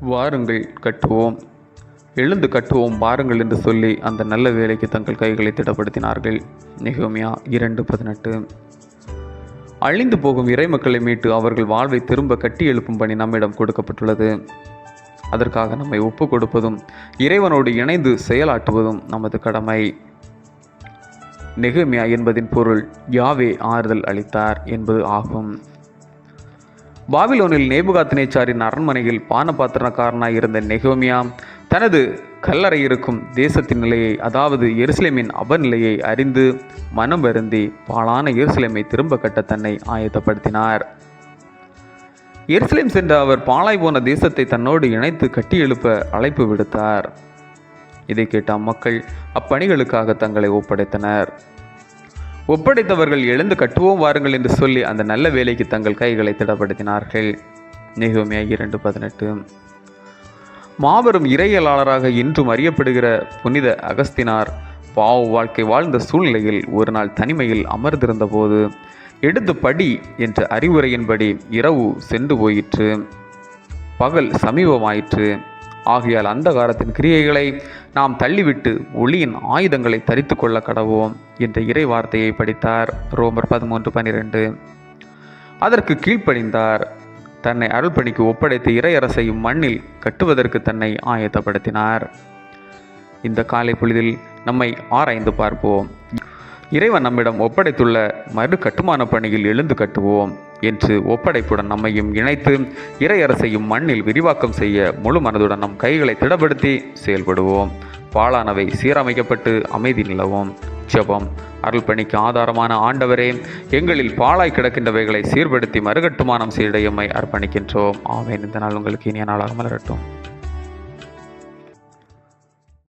வாருங்கள் கட்டுவோம். எழுந்து கட்டுவோம் வாருங்கள் என்று சொல்லி அந்த நல்ல வேலைக்கு தங்கள் கைகளை திடப்படுத்தினார்கள். நிகோமியா இரண்டு பதினெட்டு. அழிந்து போகும் இறைமக்களை மீட்டு அவர்கள் வாழ்வை திரும்ப கட்டி எழுப்பும் பணி நம்மிடம் கொடுக்கப்பட்டுள்ளது. அதற்காக நம்மை ஒப்பு கொடுப்பதும் இறைவனோடு இணைந்து செயலாற்றுவதும் நமது கடமை. நெகுமியா என்பதின் பொருள் யாவே ஆறுதல் அளித்தார் என்பது ஆகும். பாபிலோனில் நேபுகாத்தினேச்சாரின் அரண்மனையில் பானபாத்திரக்காரனாய் இருந்த நெகோமியா தனது கல்லறை இருக்கும் தேசத்தின் நிலையை அதாவது எருசலேமின் அபநிலையை அறிந்து மனம் வருந்தி பாழான எருசலேமை திரும்ப கட்ட தன்னை ஆயத்தப்படுத்தினார். எருசலேம் சென்ற அவர் பாலாய் போன தேசத்தை தன்னோடு இணைத்து கட்டி எழுப்ப அழைப்பு விடுத்தார். இதை கேட்ட மக்கள் அப்பணிகளுக்காக தங்களை ஒப்படைத்தனர். ஒப்படைத்தவர்கள் எழுந்து கட்டுவோம் வாருங்கள் என்று சொல்லி அந்த நல்ல வேலைக்கு தங்கள் கைகளை திடப்படுத்தினார்கள். நெகோமியா இரண்டு பதினெட்டு. மாபெரும் இறையலாளராக இன்றும் அறியப்படுகிற புனித அகஸ்தினார் பாவ வாழ்க்கை வாழ்ந்த சூழ்நிலையில் ஒரு நாள் தனிமையில் அமர்ந்திருந்த போது எடுத்து படி என்ற அறிவுரையின்படி இரவு சென்று போயிற்று. பகல் சமீபமாயிற்று. ஆகையால் அந்தகாரத்தின் கிரியைகளை நாம் தள்ளிவிட்டு ஒளியின் ஆயுதங்களை தரித்து கொள்ள கடவோம் என்ற இறை வார்த்தையை படித்தார். ரோமர் பதிமூன்று பனிரெண்டு அதற்கு கீழ்ப்படிந்தார். தன்னை அருள்பணிக்கு ஒப்படைத்து இறையரசையும் மண்ணில் கட்டுவதற்கு தன்னை ஆயத்தப்படுத்தினார். இந்த காலை பொழுதில் நம்மை ஆராய்ந்து பார்ப்போம். இறைவன் நம்மிடம் ஒப்படைத்துள்ள மறு கட்டுமான பணியில் எழுந்து கட்டுவோம். என்று ஒப்படைப்புடன் நம்மையும் இணைத்து இறையரசையும் மண்ணில் விரிவாக்கம் செய்ய முழு மனதுடன் நம் கைகளை திடப்படுத்தி செயல்படுவோம். பாழானவை சீரமைக்கப்பட்டு அமைதி நிலவும். ஜெபம். அருள் பணிக்கு ஆதாரமான ஆண்டவரே எங்களில் பாழாய் கிடக்கின்றவைகளை சீர்படுத்தி மறுகட்டுமானம் செய்ய எம்மை அர்ப்பணிக்கின்றோம். ஆவேன் இந்த நாள் உங்களுக்கு இனிய நாளாக மலரட்டும்.